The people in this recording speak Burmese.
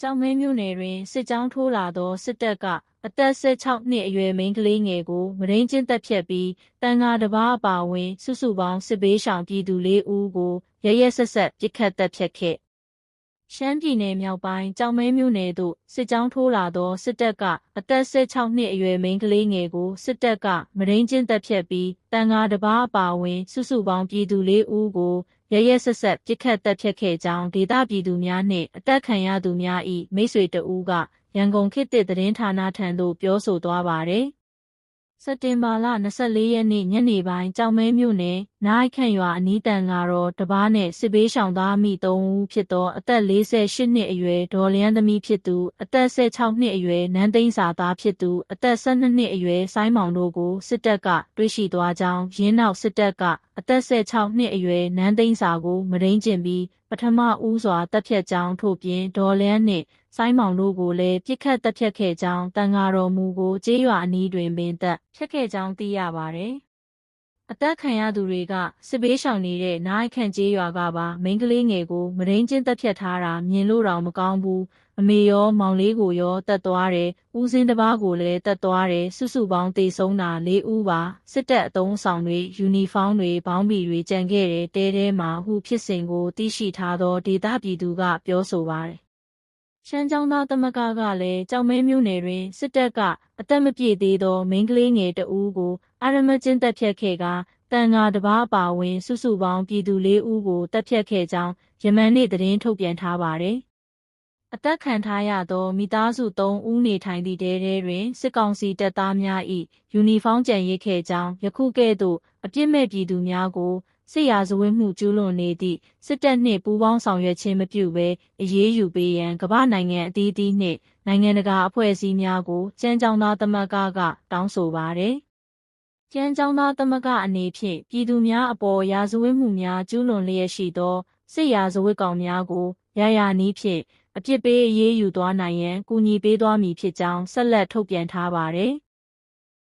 ကြောင်မင်းမြို့နယ်တွင်စစ်ကြောင်းထိုးလာသောစစ်တပ်ကအသက်16နှစ်အရွယ်မိန်းကလေးငယ်ကိုမရင်းချင်းတပ်ဖြတ်ပြီးတန်ဃာတစ်ပါးအပါအဝင် စုစုပေါင်းစစ်ဘေးရှောင်ပြည်သူ၄ဦးကိုရရက်ဆက်ဆက်ပစ်ခတ်တပ်ဖြတ်ခဲ့ရှမ်းပြည်နယ်မြောက်ပိုင်းကြောင်မဲမြို့နယ်သို့စစ်ကြောင်းထိုးလာသောစစ်တပ်ကအသက်16နှစ်အရွယ်မိန်းကလေးငယ်ကိုစစ်တပ်ကမရင်းချင်းတပ်ဖြတ်ပြီးတန်ဃာတစ်ပါးအပါအဝင် စုစုပေါင်းပြည်သူ၄ဦးကို ရရက်ဆက်ဆက်ပစ်ခတ်တပ်ဖြတ်ခဲ့ကြောင်းဒေသပြည်သူများနှင့်အသက်ခံရသူများ၏မိတ်ဆွေတဦးကရန်ကုန်ခေတ်သစ်သတင်းဌာနထံသို့ပြောဆိုသွားပါသည်စက်တင်ဘာလ24ရက်နေ့ညနေပိုင်းကြောင်မဲမြို့နယ် နိုင်ခန့်ရွာအနီးတန်ကတော့တပားနဲ့စစ်ဘေးရှောင်သားမိ3ဦးဖြစ်သောအသက်48နှစ်အရွယ်ဒေါ်လျန်းသမီးဖြစ်သူအသက်16နှစ်အရွယ်နန်းသိန်းစာသားဖြစ်သူအသက်12နှစ်အရွယ်ဆိုင်းမောင်တို့ကိုစစ်တပ်ကတွေ့ရှိသွားကြောင်းရင်းနောက်စစ်တပ်ကအသက်16နှစ်အရွယ်နန်းသိန်းစာကိုမရင်းကျင်ပြီးပထမဦးစွာတပ်ဖြတ်ကြောင်းထို့ပြင်ဒေါ်လျန်းနှင့်ဆိုင်းမောင်တို့ကိုလည်းပြစ်ခတ်တပ်ဖြတ်ခဲ့ကြောင်းတန်ဃာတော်မူကိုကျေးရွာအနီးတွင်ပင်တပ်ဖြတ်ခဲ့ကြောင်းသိရပါတယ်။ အသက်ခံရသူတွေကစစ်ဘေးရှောင်နေတဲ့နိုင်ခန့်ကျေးရွာကပါမိန်းကလေးငယ်ကိုမရင်းချင်းတပ်ဖြတ်ထားတာမြင်လို့တော့မကောင်းဘူး။အမေရောမောင်လေးကိုရောတက်သွားတယ်။ဦးစင်းတစ်ပါးကိုလည်းတက်သွားတယ်။စုစုပေါင်းတေဆုံးတာ၄ဦးပါ။စစ်တပ်အုံဆောင်တွေယူနီဖောင်းတွေဘောင်းဘီတွေကြံခဲ့တယ်တဲတဲမှာဟုဖြစ်စဉ်ကိုသိရှိထားသောဒေသပြည်သူကပြောဆိုပါတယ်။ ရှမ်းကျောင်းသားသမဂ္ဂကလည်းကြောင်မဲမျိုးနယ်တွင်စစ်တပ်ကအသက်မပြည့်သေးသောမိန်းကလေးငယ်တဦးကိုအာရမကျင်းတပ်ဖြတ်ခဲ့ကတန်ဃာတစ်ပါးပါဝင် စုစုပေါင်းပြည်သူ၄ဦးကိုတပ်ဖြတ်ခဲ့ကြောင်းယမန်နေ့သတင်းထုတ်ပြန်ထားပါတယ်။အသက်ခံထားရသောမိသားစု၃ဦးနေထိုင်သည့်တဲတဲတွင်စစ်ကောင်စီတပ်သားများ၏ယူနီဖောင်းကြံရစ်ခဲ့ကြောင်းယခုကဲ့သို့အပြစ်မဲ့ပြည်သူများကို စစ်ရာဇဝတ်မှုကျူးလွန်နေသည့်စစ်တပ်နှင့်ပူးပေါင်းဆောင်ရွက်ခြင်းမပြုဘဲအရေးယူပေးရန်ကမ္ဘာနိုင်ငံအသီးသီးနှင့်နိုင်ငံတကာအဖွဲ့အစည်းများကိုကျန်းကြောင်းသားသမဂ္ဂကတောင်းဆိုပါသည်။ကျန်းကြောင်းသားသမဂ္ဂအနေဖြင့်ပြည်သူများအပေါ်ရာဇဝတ်မှုများကျူးလွန်လျက်ရှိသောစစ်ရာဇဝတ်ကောင်များကိုရရနည်းဖြင့်အပြစ်ပေးအရေးယူသွားနိုင်ရန်ကူညီပေးသွားမည်ဖြစ်ကြောင်းဆက်လက်ထုတ်ပြန်ထားပါသည်။